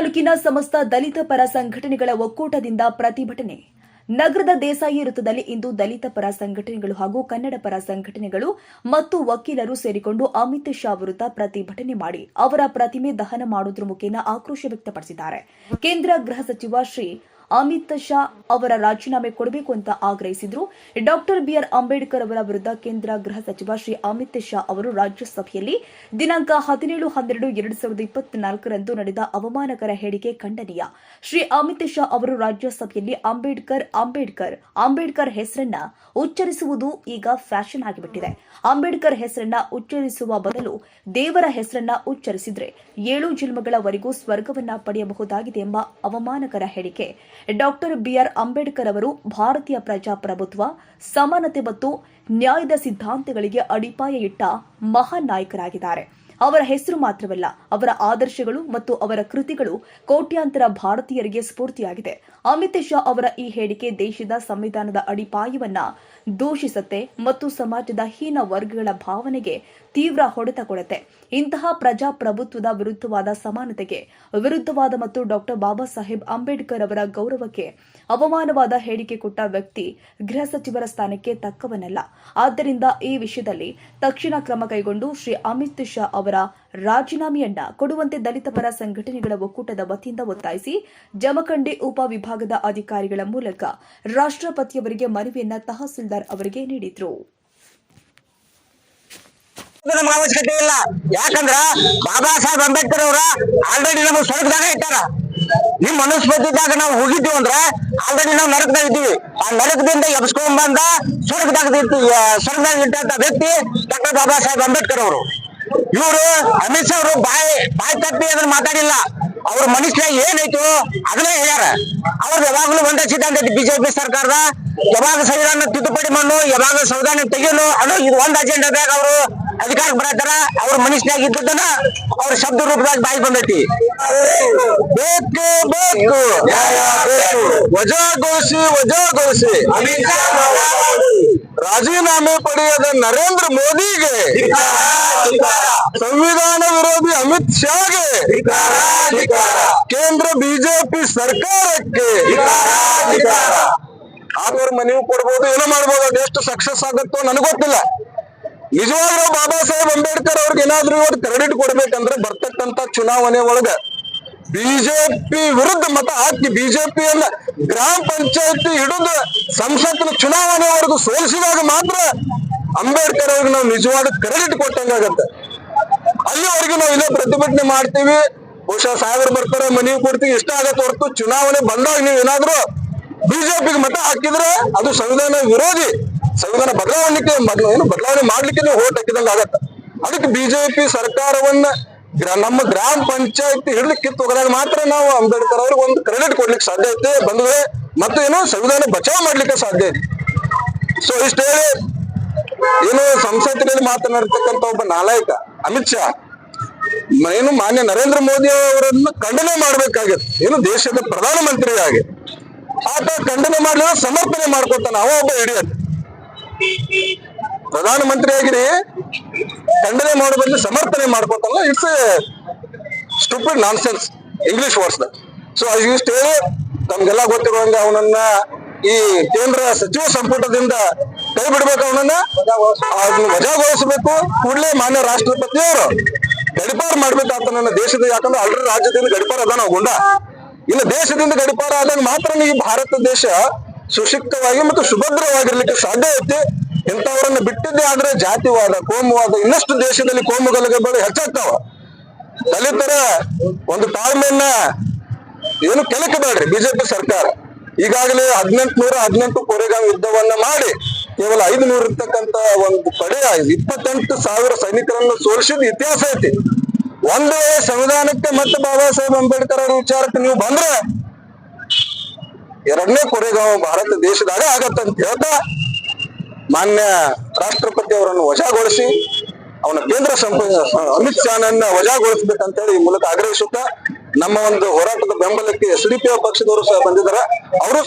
ತಾಲೂಕಿನ ಸಮಸ್ತ ದಲಿತ ಪರ ಸಂಘಟನೆಗಳ ಒಕ್ಕೂಟದಿಂದ ಪ್ರತಿಭಟನೆ. ನಗರದ ದೇಸಾಯಿ ವೃತ್ತದಲ್ಲಿ ಇಂದು ದಲಿತ ಪರ ಸಂಘಟನೆಗಳು ಹಾಗೂ ಕನ್ನಡ ಪರ ಸಂಘಟನೆಗಳು ಮತ್ತು ವಕೀಲರು ಸೇರಿಕೊಂಡು ಅಮಿತ್ ಶಾ ವಿರುದ್ಧ ಪ್ರತಿಭಟನೆ ಮಾಡಿ ಅವರ ಪ್ರತಿಮೆ ದಹನ ಮಾಡುವುದರ ಮುಖೇನ ಆಕ್ರೋಶ ವ್ಯಕ್ತಪಡಿಸಿದ್ದಾರೆ. ಕೇಂದ್ರ ಗೃಹ ಸಚಿವ ಶ್ರೀ ಅಮಿತ್ ಶಾ ಅವರ ರಾಜೀನಾಮೆ ಕೊಡಬೇಕು ಅಂತ ಆಗ್ರಹಿಸಿದ್ರು. ಡಾಕ್ಟರ್ ಬಿಆರ್ ಅಂಬೇಡ್ಕರ್ ಅವರ ವಿರುದ್ಧ ಕೇಂದ್ರ ಗೃಹ ಸಚಿವ ಶ್ರೀ ಅಮಿತ್ ಶಾ ಅವರು ರಾಜ್ಯಸಭೆಯಲ್ಲಿ ದಿನಾಂಕ ಹದಿನೇಳು ಹನ್ನೆರಡು ಎರಡು ಸಾವಿರದ ಇಪ್ಪತ್ನಾಲ್ಕರಂದು ನಡೆದ ಅವಮಾನಕರ ಹೇಳಿಕೆ ಖಂಡನೀಯ. ಶ್ರೀ ಅಮಿತ್ ಶಾ ಅವರು ರಾಜ್ಯಸಭೆಯಲ್ಲಿ ಅಂಬೇಡ್ಕರ್ ಅಂಬೇಡ್ಕರ್ ಅಂಬೇಡ್ಕರ್ ಹೆಸರನ್ನ ಉಚ್ಚರಿಸುವುದು ಈಗ ಫ್ಯಾಷನ್ ಆಗಿಬಿಟ್ಟಿದೆ. ಅಂಬೇಡ್ಕರ್ ಹೆಸರನ್ನ ಉಚ್ಚರಿಸುವ ಬದಲು ದೇವರ ಹೆಸರನ್ನ ಉಚ್ಚರಿಸಿದ್ರೆ ಏಳು ಜನ್ಮಗಳವರೆಗೂ ಸ್ವರ್ಗವನ್ನ ಪಡೆಯಬಹುದಾಗಿದೆ ಎಂಬ ಅವಮಾನಕರ ಹೇಳಿಕೆ. ಡಾಕ್ಟರ್ ಬಿಆರ್ ಅಂಬೇಡ್ಕರ್ ಅವರು ಭಾರತೀಯ ಪ್ರಜಾಪ್ರಭುತ್ವ, ಸಮಾನತೆ ಮತ್ತು ನ್ಯಾಯದ ಸಿದ್ಧಾಂತಗಳಿಗೆ ಅಡಿಪಾಯ ಇಟ್ಟ ಮಹಾನ್ ನಾಯಕರಾಗಿದ್ದಾರೆ ಅವರ ಹೆಸರು ಮಾತ್ರವಲ್ಲ, ಅವರ ಆದರ್ಶಗಳು ಮತ್ತು ಅವರ ಕೃತಿಗಳು ಕೋಟ್ಯಾಂತರ ಭಾರತೀಯರಿಗೆ ಸ್ಫೂರ್ತಿಯಾಗಿದೆ. ಅಮಿತ್ ಶಾ ಅವರ ಈ ಹೇಳಿಕೆ ದೇಶದ ಸಂವಿಧಾನದ ಅಡಿಪಾಯವನ್ನ ದೂಷಿಸುತ್ತೆ ಮತ್ತು ಸಮಾಜದ ಹೀನ ವರ್ಗಗಳ ಭಾವನೆಗೆ ತೀವ್ರ ಹೊಡೆತ ಕೊಡುತ್ತೆ. ಇಂತಹ ಪ್ರಜಾಪ್ರಭುತ್ವದ ವಿರುದ್ಧವಾದ ಸಮಾನತೆಗೆ ವಿರುದ್ಧವಾದ ಮತ್ತು ಡಾಕ್ಟರ್ ಬಾಬಾ ಸಾಹೇಬ್ ಅಂಬೇಡ್ಕರ್ ಅವರ ಗೌರವಕ್ಕೆ ಅವಮಾನವಾದ ಹೇಳಿಕೆ ಕೊಟ್ಟ ವ್ಯಕ್ತಿ ಗೃಹ ಸಚಿವರ ಸ್ಥಾನಕ್ಕೆ ತಕ್ಕವನಲ್ಲ. ಆದ್ದರಿಂದ ಈ ವಿಷಯದಲ್ಲಿ ತಕ್ಷಣ ಕ್ರಮ ಕೈಗೊಂಡು ಶ್ರೀ ಅಮಿತ್ ಶಾ ಅವರ ರಾಜೀನಾಮೆಯನ್ನ ಕೊಡುವಂತೆ ದಲಿತ ಪರ ಸಂಘಟನೆಗಳ ಒಕ್ಕೂಟದ ವತಿಯಿಂದ ಒತ್ತಾಯಿಸಿ ಜಮಖಂಡಿ ಉಪ ವಿಭಾಗದ ಅಧಿಕಾರಿಗಳ ಮೂಲಕ ರಾಷ್ಟ್ರಪತಿಯವರಿಗೆ ಮನವಿಯನ್ನ ತಹಸೀಲ್ದಾರ್ ಅವರಿಗೆ ನೀಡಿದ್ರು. ಇಲ್ಲ. ಯಾಕಂದ್ರ ಬಾಬಾ ಸಾಹೇಬ್ ಅಂಬೇಡ್ಕರ್ ಅವರ ಆಲ್ರೆಡಿ ನಮಗೆ ಸ್ವರ್ಗದಾಗ ಇಟ್ಟಾರ. ನಿಮ್ ಮನಸ್ಪತಿದಾಗ ನಾವು ಹೋಗಿದ್ದೀವಿ ಅಂದ್ರ ಆಲ್ರೆಡಿ ನಾವು ನರಕದಾಗ ಇದ್ದೀವಿ. ಆ ನರಕದಿಂದ ಎಬ್ಸ್ಕೊಂಡ್ ಬಂದ ಸ್ವರ್ಗದಾಗ ಸ್ವರ್ಗದಾಗ ಇಟ್ಟಂತ ವ್ಯಕ್ತಿ ಡಾಕ್ಟರ್ ಬಾಬಾ ಸಾಹೇಬ್ ಅಂಬೇಡ್ಕರ್ ಅವರು. ಇವರು ಅಮಿತ್ ಶಾ ಅವರು ಬಾಯಿ ಬಾಯಿ ತಪ್ಪಿ ಅದನ್ನ ಮಾತಾಡಿಲ್ಲ. ಅವ್ರ ಮನುಷ್ಯ ಏನೈತು ಅದನ್ನೇ ಹೇಳ್ಯಾರ. ಅವ್ರದ್ದು ಯಾವಾಗಲೂ ಒಂದೇ ಸಿದ್ಧಾಂತ ಐತಿ ಬಿಜೆಪಿ ಸರ್ಕಾರದ. ಯಾವಾಗ ಸಂವಿಧಾನ ತಿದ್ದುಪಡಿ ಮಾಡು ಯಾವಾಗ ಸಂವಿಧಾನ ತೆಗೆಯಲು, ಅದು ಇದು ಒಂದ್ ಅಜೆಂಡಾದಾಗ ಅವರು ಅಧಿಕಾರಕ್ಕೆ ಬರತ್ತಾರ. ಅವ್ರ ಮನುಷ್ಯನಾಗ ಇದ್ದದನ್ನ ಅವ್ರ ಶಬ್ದ ರೂಪದಾಗ ಬಾಯಿ ಬಂದೈತಿ. ಬೇಕು ಬೇಕು. ವಜಾಗೊಳಿಸಿ ವಜಾಗೊಳಿಸಿ ರಾಜೀನಾಮೆ ಪಡೆಯದ ನರೇಂದ್ರ ಮೋದಿಗೆ ಸಂವಿಧಾನ ವಿರೋಧಿ ಅಮಿತ್ ಶಾಗೆ ಕೇಂದ್ರ ಬಿಜೆಪಿ ಸರ್ಕಾರಕ್ಕೆ ಆದವ್ರ ಮನವಿ ಕೊಡ್ಬೋದು, ಏನೋ ಮಾಡ್ಬೋದು ಅದೆಷ್ಟು ಸಕ್ಸಸ್ ಆಗುತ್ತೋ ನನಗೆ ಗೊತ್ತಿಲ್ಲ. ನಿಜವಾಗ್ಲೂ ಬಾಬಾ ಸಾಹೇಬ್ ಅಂಬೇಡ್ಕರ್ ಅವ್ರಿಗೆ ಏನಾದ್ರೂ ಇವತ್ತು ಕ್ರೆಡಿಟ್ ಕೊಡ್ಬೇಕಂದ್ರೆ ಬರ್ತಕ್ಕಂತ ಚುನಾವಣೆ ಒಳಗ ಬಿಜೆಪಿ ವಿರುದ್ಧ ಮತ ಹಾಕಿ ಬಿಜೆಪಿಯನ್ನ ಗ್ರಾಮ ಪಂಚಾಯತಿ ಹಿಡಿದು ಸಂಸತ್ತಿನ ಚುನಾವಣೆವರೆಗೂ ಸೋಲಿಸಿದಾಗ ಮಾತ್ರ ಅಂಬೇಡ್ಕರ್ ಅವ್ರಿಗೆ ನಾವು ನಿಜವಾದ ಕ್ರೆಡಿಟ್ ಕೊಟ್ಟಂಗಾಗತ್ತೆ ಅಲ್ಲಿವರೆಗೂ ನಾವು ಇಲ್ಲೇ ಪ್ರತಿಭಟನೆ ಮಾಡ್ತೀವಿ. ಬಹುಶಃ ಸಾವಿರ ಬರ್ತಾರೆ ಮನೆಗೆ ಕೊಡ್ತೀವಿ. ಇಷ್ಟ ಆಗತ್ತೆ ಹೊರತು ಚುನಾವಣೆ ಬಂದಾಗ ನೀವು ಏನಾದ್ರು ಬಿಜೆಪಿಗೆ ಮತ ಹಾಕಿದ್ರೆ ಅದು ಸಂವಿಧಾನ ವಿರೋಧಿ. ಸಂವಿಧಾನ ಬದಲಾವಣೆಗೆ ಬದಲ- ಏನು ಬದಲಾವಣೆ ಮಾಡ್ಲಿಕ್ಕೆ ನೀವು ಓಟ್ ಹಾಕಿದಂಗ ಆಗತ್ತ. ಅದಕ್ಕೆ ಬಿಜೆಪಿ ಸರ್ಕಾರವನ್ನ ನಮ್ಮ ಗ್ರಾಮ ಪಂಚಾಯತಿ ಹಿಡಿದು ಕಿತ್ತು ಹೋಗದಾಗ ಮಾತ್ರ ನಾವು ಅಂಬೇಡ್ಕರ್ ಅವ್ರಿಗೆ ಒಂದು ಕ್ರೆಡಿಟ್ ಕೊಡ್ಲಿಕ್ಕೆ ಸಾಧ್ಯ ಐತೆ. ಬಂದ್ರೆ ಮತ್ತು ಏನೋ ಸಂವಿಧಾನ ಬಚಾವ್ ಮಾಡ್ಲಿಕ್ಕೆ ಸಾಧ್ಯ ಐತಿ. ಸೊ ಇಷ್ಟ ಹೇಳಿ ಏನು ಸಂಸತ್ತಿನಲ್ಲಿ ಮಾತನಾಡ್ತಕ್ಕಂತ ಒಬ್ಬ ನಾಲಾಯಕ, ಅಮಿತ್ ಶಾ, ಏನು ಮಾನ್ಯ ನರೇಂದ್ರ ಮೋದಿ ಅವರನ್ನ ಖಂಡನೆ ಮಾಡ್ಬೇಕಾಗಿತ್ತು. ಏನು ದೇಶದ ಪ್ರಧಾನ ಪ್ರಧಾನಮಂತ್ರಿಯಾಗಿ ಆತ ಖಂಡನೆ ಮಾಡ್ಲಿಲ್ಲ, ಸಮರ್ಪಣೆ ಮಾಡ್ಕೊತಾನ ಅವ ಒಬ್ಬ ಹಿಡಿಯತ್ ಪ್ರಧಾನಮಂತ್ರಿ ಆಗಿರಿ, ಖಂಡನೆ ಮಾಡೋ ಬದಲು ಸಮರ್ಥನೆ ಮಾಡ್ಕೊತಲ್ಲ it's stupid nonsense English words so stay ನಮ್ಗೆಲ್ಲ ಗೊತ್ತಿರೋ ಹಂಗೆ ಅವನನ್ನ ಈ ಕೇಂದ್ರ ಸಚಿವ ಸಂಪುಟದಿಂದ ಕೈ ಬಿಡ್ಬೇಕು ಅವನನ್ನ. ವಜಾಗೊಳಿಸಬೇಕು. ಕೂಡಲೇ ಮಾನ್ಯ ರಾಷ್ಟ್ರಪತಿಯವರು ಗಡಿಪಾರ್ ಮಾಡ್ಬೇಕಂತ ನನ್ನ ದೇಶದ, ಯಾಕಂದ್ರೆ ಆಲ್ರೆಡಿ ರಾಜ್ಯದಿಂದ ಗಡಿಪಾರ ಅದ ನಾವು ಗುಂಡ. ಇನ್ನು ದೇಶದಿಂದ ಗಡಿಪಾರ ಆದಾಗ ಮಾತ್ರ ಈ ಭಾರತ ದೇಶ ಸುಶಿಕ್ತವಾಗಿ ಮತ್ತು ಸುಭದ್ರವಾಗಿರ್ಲಿಕ್ಕೆ ಸಾಧ್ಯ ಐತಿ. ಇಂಥವರನ್ನ ಬಿಟ್ಟಿದ್ದೆ ಆದ್ರೆ ಜಾತಿವಾದ, ಕೋಮುವಾದ, ಇನ್ನಷ್ಟು ದೇಶದಲ್ಲಿ ಕೋಮು ಬಳಿ ಹೆಚ್ಚಾಗ್ತಾವ. ದಲಿತರ, ಒಂದು ತಾಳ್ಮೆಯನ್ನ ಏನು ಕೆಲಕ ಬೇಡ್ರಿ, ಬಿಜೆಪಿ ಸರ್ಕಾರ. ಈಗಾಗಲೇ ಹದಿನೆಂಟು ನೂರ ಹದಿನೆಂಟು ಕೊರೆಗಾಂವ್ ಯುದ್ಧವನ್ನ ಮಾಡಿ ಕೇವಲ ಐದು ನೂರ ಇರ್ತಕ್ಕಂತ ಒಂದು ಪಡೆಯ ಇಪ್ಪತ್ತೆಂಟು ಸಾವಿರ ಸೈನಿಕರನ್ನು ಸೋಲಿಸಿದ ಇತಿಹಾಸ ಐತಿ. ಒಂದು ಸಂವಿಧಾನಕ್ಕೆ ಮತ್ತೆ ಬಾಬಾ ಸಾಹೇಬ್ ಅಂಬೇಡ್ಕರ್ ಅವರ ವಿಚಾರಕ್ಕೆ ನೀವು ಬಂದ್ರೆ ಎರಡನೇ ಕೊರೆಗಾಂವ್ ಭಾರತ ದೇಶದಾಗ ಆಗತ್ತಂತ ಹೇಳ್ತಾ ಮಾನ್ಯ ರಾಷ್ಟ್ರಪತಿ ಅವರನ್ನು ವಜಾಗೊಳಿಸಿ, ಅವನ ಕೇಂದ್ರ ಸಂಪುಟ ಅಮಿತ್ ಶಾನನ್ನ ವಜಾಗೊಳಿಸ್ಬೇಕಂತ ಹೇಳಿ ಈ ಮೂಲಕ ಆಗ್ರಹಿಸುತ್ತಾ, ನಮ್ಮ ಒಂದು ಹೋರಾಟದ ಬೆಂಬಲಕ್ಕೆ ಎಸ್ ಡಿ ಪಿ ಪಕ್ಷದವರು ಸಹ ಬಂದಿದ್ದಾರೆ. ಅವರು